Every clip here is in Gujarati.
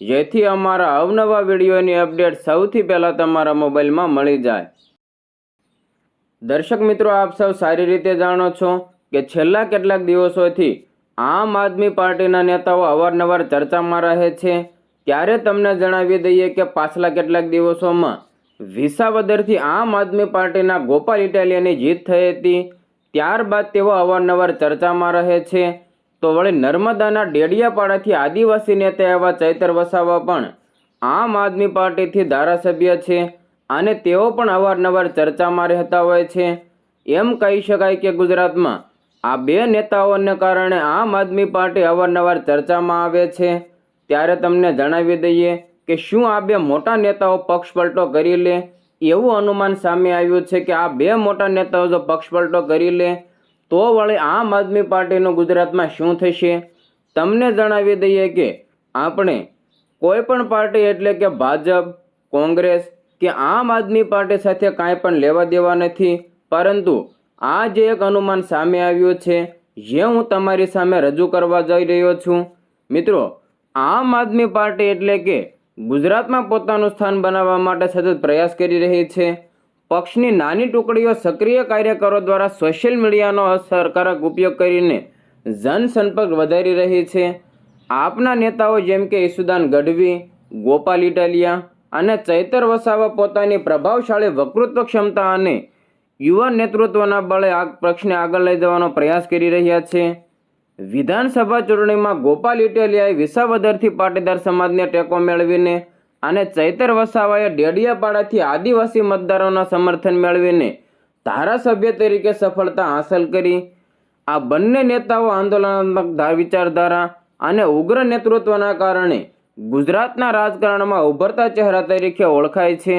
જેથી અમારા અવનવા વિડીયોની અપડેટ સૌથી પહેલાં તમારા મોબાઈલમાં મળી જાય. દર્શક મિત્રો, આપ સૌ સારી રીતે જાણો છો કે છેલ્લા કેટલાક દિવસોથી આમ આદમી પાર્ટીના નેતાઓ અવારનવાર ચર્ચામાં રહે છે. ત્યારે તમને જણાવી દઈએ કે પાછલા કેટલાક દિવસોમાં વિસાવદરથી આમ આદમી પાર્ટીના ગોપાલ ઇટાલિયાની જીત થઈ હતી. ત્યારબાદ તેઓ અવારનવાર ચર્ચામાં રહે છે. તો વળી નર્મદાના ડેડિયાપાડાથી આદિવાસી નેતા એવા ચૈતર વસાવા પણ આમ આદમી પાર્ટીથી ધારાસભ્ય છે અને તેઓ પણ અવારનવાર ચર્ચામાં રહેતા હોય છે. એમ કહી શકાય કે ગુજરાતમાં આ બે નેતાઓને કારણે આમ આદમી પાર્ટી અવારનવાર ચર્ચામાં આવે છે. ત્યારે તમને જણાવી દઈએ કે શું આ બે મોટા નેતાઓ પક્ષ પલટો કરી લે? એવું અનુમાન સામે આવ્યું છે કે આ બે મોટા નેતાઓ જો પક્ષ પલટો કરી લે તો વળી આમ આદમી પાર્ટીનું ગુજરાતમાં શું થશે? તમને જણાવી દઈએ કે આપણે કોઈ પણ પાર્ટી એટલે કે ભાજપ, કોંગ્રેસ કે આમ આદમી પાર્ટી સાથે કાંઈ પણ લેવા દેવા નથી. પરંતુ આ જે એક અનુમાન સામે આવ્યું છે, જે હું તમારી સામે રજૂ કરવા જઈ રહ્યો છું. મિત્રો, આમ આદમી પાર્ટી એટલે કે ગુજરાતમાં પોતાનું સ્થાન બનાવવા માટે સતત પ્રયાસ કરી રહી છે. પક્ષની નાની ટુકડીઓ સક્રિય કાર્યકરો દ્વારા સોશિયલ મીડિયાનો અસરકારક ઉપયોગ કરીને જનસંપર્ક વધારી રહી છે. આપના નેતાઓ જેમ કે ઈસુદાન ગઢવી, ગોપાલ ઇટાલિયા અને ચૈતર વસાવા પોતાની પ્રભાવશાળી વક્તૃત્વ ક્ષમતા અને યુવા નેતૃત્વના બળે આ પક્ષને આગળ લઈ જવાનો પ્રયાસ કરી રહ્યા છે. વિધાનસભા ચૂંટણીમાં ગોપાલ ઇટાલિયાએ વિસાવદરથી પાટીદાર સમાજને ટેકો મેળવીને અને ચૈતર વસાવાએ ડેડિયાપાડાથી આદિવાસી મતદારોના સમર્થન મેળવીને ધારાસભ્ય તરીકે સફળતા હાંસલ કરી. આ બંને નેતાઓ આંદોલનાત્મક વિચારધારા અને ઉગ્ર નેતૃત્વના કારણે ગુજરાતના રાજકારણમાં ઉભરતા ચહેરા તરીકે ઓળખાય છે.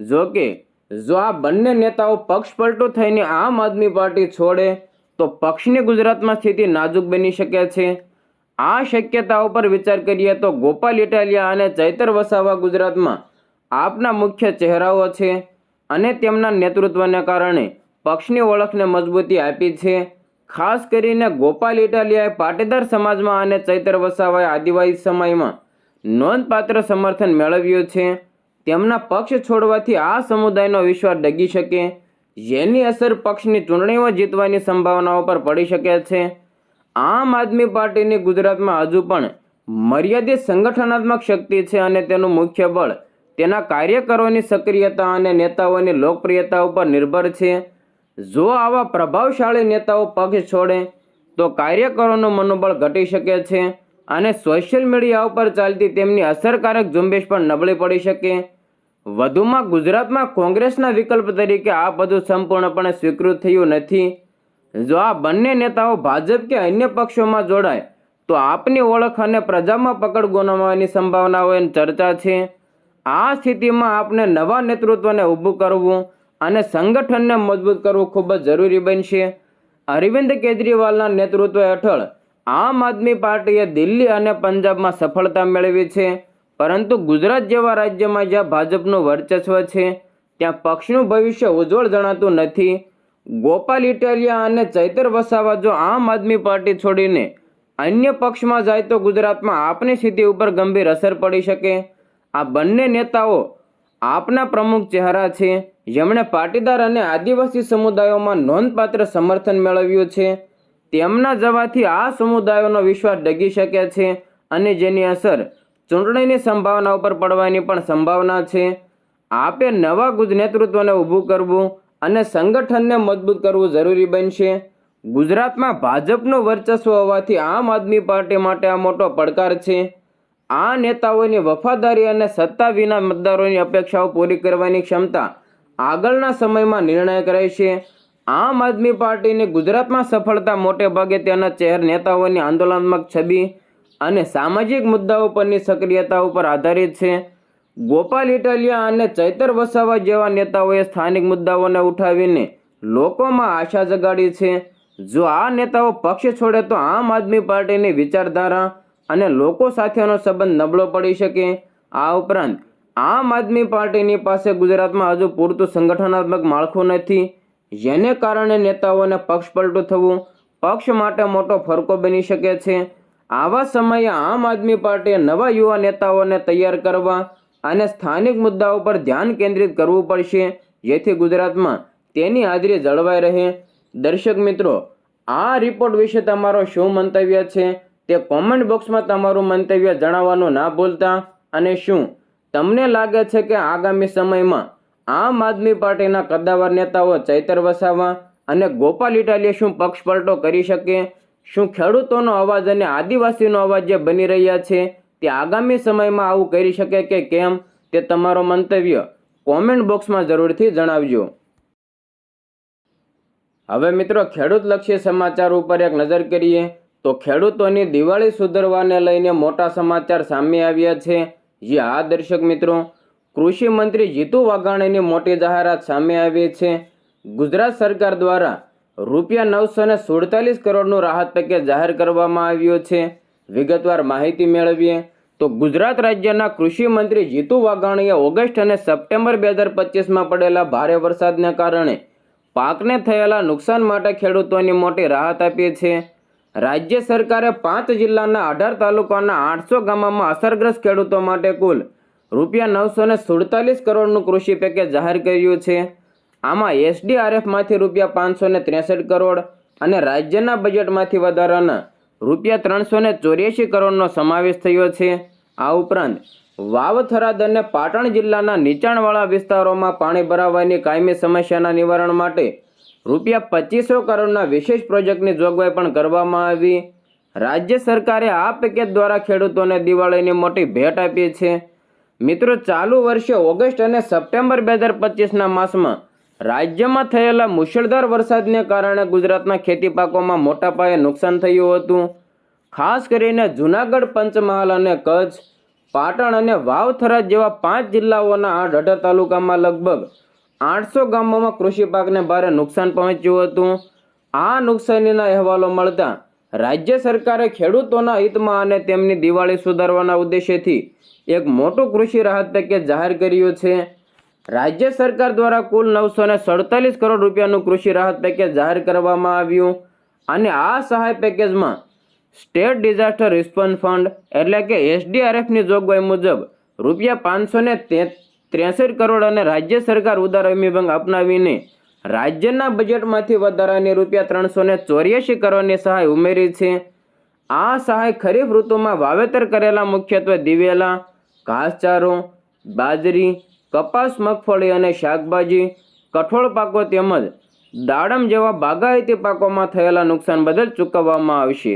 જો કે, જો આ બંને નેતાઓ પક્ષ પલટું થઈને આમ આદમી પાર્ટી છોડે, તો પક્ષની ગુજરાતમાં સ્થિતિ નાજુક બની શકે છે. આ શક્યતાઓ પર વિચાર કરીએ તો ગોપાલ ઇટાલિયા અને ચૈતર વસાવા ગુજરાતમાં આપના મુખ્ય ચહેરાઓ છે અને તેમના નેતૃત્વને કારણે પક્ષની ઓળખને મજબૂતી આપી છે. ખાસ કરીને ગોપાલ ઇટાલિયાએ પાટીદાર સમાજમાં અને ચૈતર વસાવાએ આદિવાસી સમયમાં નોંધપાત્ર સમર્થન મેળવ્યું છે. તેમના પક્ષ છોડવાથી આ સમુદાયનો વિશ્વાસ ડગી શકે, જેની અસર પક્ષની ચૂંટણીઓ જીતવાની સંભાવનાઓ પર પડી શકે છે. આમ આદમી પાર્ટીની ગુજરાતમાં હજુ પણ મર્યાદિત સંગઠનાત્મક શક્તિ છે અને તેનું મુખ્ય બળ તેના કાર્યકરોની સક્રિયતા અને નેતાઓની લોકપ્રિયતા ઉપર નિર્ભર છે. જો આવા પ્રભાવશાળી નેતાઓ પક્ષ છોડે, તો કાર્યકરોનું મનોબળ ઘટી શકે છે અને સોશિયલ મીડિયા ઉપર ચાલતી તેમની અસરકારક ઝુંબેશ પણ નબળી પડી શકે. વધુમાં ગુજરાતમાં કોંગ્રેસના વિકલ્પ તરીકે આ બધું સંપૂર્ણપણે સ્વીકૃત થયું નથી. જો આ બંને નેતાઓ ભાજપ કે અન્ય પક્ષોમાં જોડાય, તો આપની ઓળખ અને પ્રજામાં પકડ ગુમાવવાની સંભાવનાઓની ચર્ચા છે. આ સ્થિતિમાં આપને નવા નેતૃત્વને ઊભું કરવું અને સંગઠનને મજબૂત કરવું ખૂબ જ જરૂરી બનશે. અરવિંદ કેજરીવાલના નેતૃત્વ હેઠળ આમ આદમી પાર્ટીએ દિલ્હી અને પંજાબમાં સફળતા મેળવી છે. પરંતુ ગુજરાત જેવા રાજ્યમાં જ્યાં ભાજપનું વર્ચસ્વ છે, ત્યાં પક્ષનું ભવિષ્ય ઉજ્જવળ જણાતું નથી. ગોપાલ ઇટાલિયા અને ચૈતર વસાવા જો આમ આદમી પાર્ટી છોડીને અન્ય પક્ષમાં જાય તો ગુજરાતમાં આપની સ્થિતિ ઉપર ગંભીર અસર પડી શકે. આ બંને નેતાઓ આપના પ્રમુખ ચહેરા છે. જેમણે પાટીદાર અને આદિવાસી સમુદાયોમાં નોંધપાત્ર સમર્થન મેળવ્યું છે. તેમના જવાથી આ સમુદાયોનો વિશ્વાસ ડગી શકે છે અને જેની અસર ચૂંટણીની સંભાવના ઉપર પડવાની પણ સંભાવના છે. આપે નવા ગુજ નેતૃત્વને ઊભું કરવું અને સંગઠનને મજબૂત કરવું જરૂરી બનશે. ગુજરાતમાં ભાજપનું વર્ચસ્વ હોવાથી આમ આદમી પાર્ટી માટે આ મોટો પડકાર છે. આ નેતાઓની વફાદારી અને સત્તા વિના મતદારોની અપેક્ષાઓ પૂરી કરવાની ક્ષમતા આગળના સમયમાં નિર્ણાયક રહેશે. આમ આદમી પાર્ટીની ગુજરાતમાં સફળતા મોટે ભાગે તેના ચહેર નેતાઓની આંદોલનાત્મક છબી અને સામાજિક મુદ્દાઓ પરની સક્રિયતા ઉપર આધારિત છે. ગોપાલ ઇટાલિયા અને ચૈતર વસાવા જેવા નેતાઓએ સ્થાનિક મુદ્દાઓને ઉઠાવીને લોકોમાં આશા જગાડી છે. જો આ નેતાઓ પક્ષ છોડે તો આમ આદમી પાર્ટીની વિચારધારા અને લોકો સાથેનો સંબંધ નબળો પડી શકે. આ ઉપરાંત, આમ આદમી પાર્ટીની પાસે ગુજરાતમાં હજુ પૂરતું સંગઠનાત્મક માળખું નથી. જેને કારણે નેતાઓને પક્ષ પલટું થવું, પક્ષ માટે મોટો ફરકો બની શકે છે. આવા સમયે આમ આદમી પાર્ટીએ નવા યુવા નેતાઓને તૈયાર કરવા અને સ્થાનિક મુદ્દાઓ પર ધ્યાન કેન્દ્રિત કરવું પડશે. જેથી ગુજરાતમાં તેની હાજરી જળવાઈ રહે. દર્શક મિત્રો, આ રિપોર્ટ વિશે તમારો શું મંતવ્ય છે? તે કોમેન્ટ બોક્સમાં તમારું મંતવ્ય જણાવવાનું ના ભૂલતા. અને શું? તમને લાગે છે કે આગામી સમયમાં આમ આદમી પાર્ટીના કદ્દાવર નેતાઓ ચૈતર વસાવા અને ગોપાલ ઇટાલીએ શું પક્ષપલટો કરી શકે? શું ખેડૂતોનો અવાજ અને આદિવાસીનો અવાજ જે બની રહ્યા છે? તે આગામી સમયમાં આવું કરી શકે કે કેમ તે તમારો મંતવ્ય કોમેન્ટ બોક્સમાં જરૂરથી જણાવજો. હવે મિત્રો ખેડૂતલક્ષી સમાચાર ઉપર એક નજર કરીએ તો ખેડૂતોની દિવાળી સુધરવાને લઈને મોટા સમાચાર સામે આવ્યા છે. જે આ દર્શક મિત્રો, કૃષિ મંત્રી જીતુ વાઘાણીની મોટી જાહેરાત સામે આવી છે. ગુજરાત સરકાર દ્વારા રૂપિયા નવસો ને સુડતાલીસ કરોડનું રાહત પેકેજ જાહેર કરવામાં આવ્યું છે. વિગતવાર માહિતી મેળવીએ તો ગુજરાત રાજ્યના કૃષિ મંત્રી જીતુ વાઘાણીએ ઓગસ્ટ અને સપ્ટેમ્બર બે હજાર પચીસમાં પડેલા ભારે વરસાદને કારણે પાકને થયેલા નુકસાન માટે ખેડૂતોની મોટી રાહત આપી છે. રાજ્ય સરકારે પાંચ જિલ્લાના અઢાર તાલુકાના આઠસો ગામોમાં અસરગ્રસ્ત ખેડૂતો માટે કુલ રૂપિયા નવસો ને સુડતાલીસ કરોડનું કૃષિ પેકેજ જાહેર કર્યું છે. આમાં એસડીઆરએફમાંથી રૂપિયા પાંચસો ને ત્રેસઠ કરોડ અને રાજ્યના બજેટમાંથી વધારાના રૂપિયા ત્રણસો ને ચોર્યાસી કરોડનો સમાવેશ થયો છે. આ ઉપરાંત, વાવ, થરાદ અને પાટણ જિલ્લાના નીચાણવાળા વિસ્તારોમાં પાણી ભરાવાની કાયમી સમસ્યાના નિવારણ માટે રૂપિયા પચીસો કરોડના વિશેષ પ્રોજેક્ટની જોગવાઈ પણ કરવામાં આવી. રાજ્ય સરકારે આ પેકેજ દ્વારા ખેડૂતોને દિવાળીની મોટી ભેટ આપી છે. મિત્રો, ચાલુ વર્ષે ઓગસ્ટ અને સપ્ટેમ્બર બે હજાર પચીસના માસમાં રાજ્યમાં થયેલા મુશળધાર વરસાદને કારણે ગુજરાતના ખેતી પાકોમાં મોટા પાયે નુકસાન થયું હતું. ખાસ કરીને જૂનાગઢ પંચમહાલ અને કચ્છ, પાટણ અને વાવથરા જેવા પાંચ જિલ્લાઓના આ અઢાર તાલુકામાં લગભગ આઠસો ગામોમાં કૃષિ પાકને ભારે નુકસાન પહોંચ્યું હતું. આ નુકસાનીના અહેવાલો મળતા રાજ્ય સરકારે ખેડૂતોના હિતમાં અને તેમની દિવાળી સુધારવાના ઉદ્દેશ્યથી એક મોટું કૃષિ રાહત પેકેજ જાહેર કર્યું છે. રાજ્ય સરકાર દ્વારા કુલ નવસો ને સડતાલીસ કરોડ રૂપિયાનું કૃષિ રાહત પેકેજ જાહેર કરવામાં આવ્યું. અને આ સહાય પેકેજમાં સ્ટેટ ડિઝાસ્ટર રિસ્પોન્સ ફંડ એટલે કે એસડીઆરએફની જોગવાઈ મુજબ રૂપિયા પાંચસો ને ત્રેસઠ કરોડ અને રાજ્ય સરકાર ઉદાર અભિગમ અપનાવીને રાજ્યના બજેટમાંથી વધારાની રૂપિયા ત્રણસો ને ચોર્યાસી કરોડની સહાય ઉમેરી છે. આ સહાય ખરીફ ઋતુમાં વાવેતર કરેલા મુખ્યત્વે દિવેલા, ઘાસચારો, બાજરી કપાસ, મગફળી અને શાકભાજી, કઠોળ પાકો તેમજ દાડમ જેવા બાગાયતી પાકોમાં થયેલા નુકસાન બદલ ચૂકવવામાં આવશે.